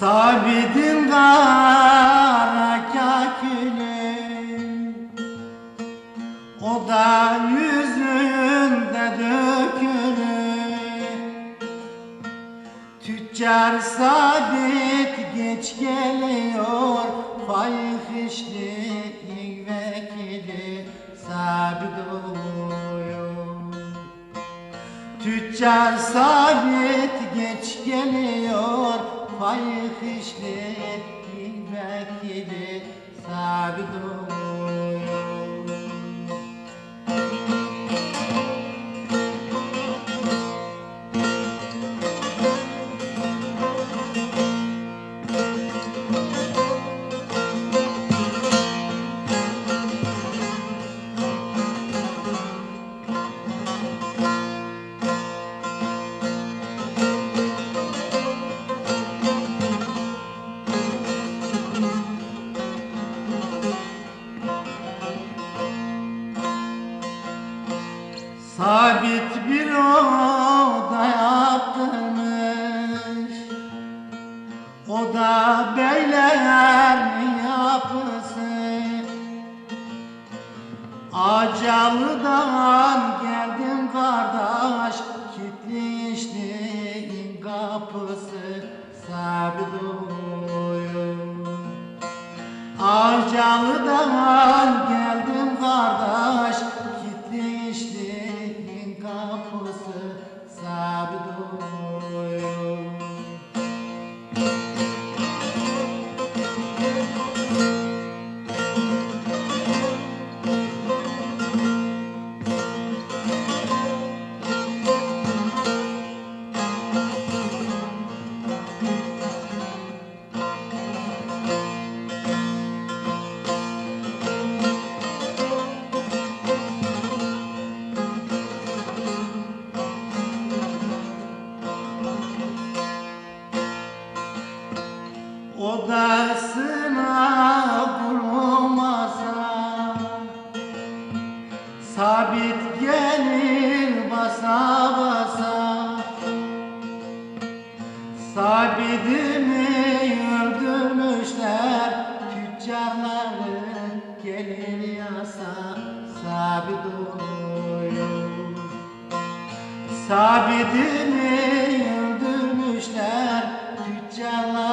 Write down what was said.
Sabidin kara kakili O da yüzünde dökülü Tüccar sabit geç geliyor Fay fişli vekili sabit oluyor. Tüccar sabit geç geliyor فيخشني في مكيدي ساعدوني Sabit bir oda yaptırmış. O da beyler yapısı. Acalı'dan geldim kardeş Kitli işliğin kapısı. Sabit oluyor. Acalı'dan geldim kardeş odasına bulmasa sabit gelir basa basa. Sabidimi öldürmüşler tüccarları gelir yasa. Sabit oluyor sabidimi öldürmüşler tüccarlar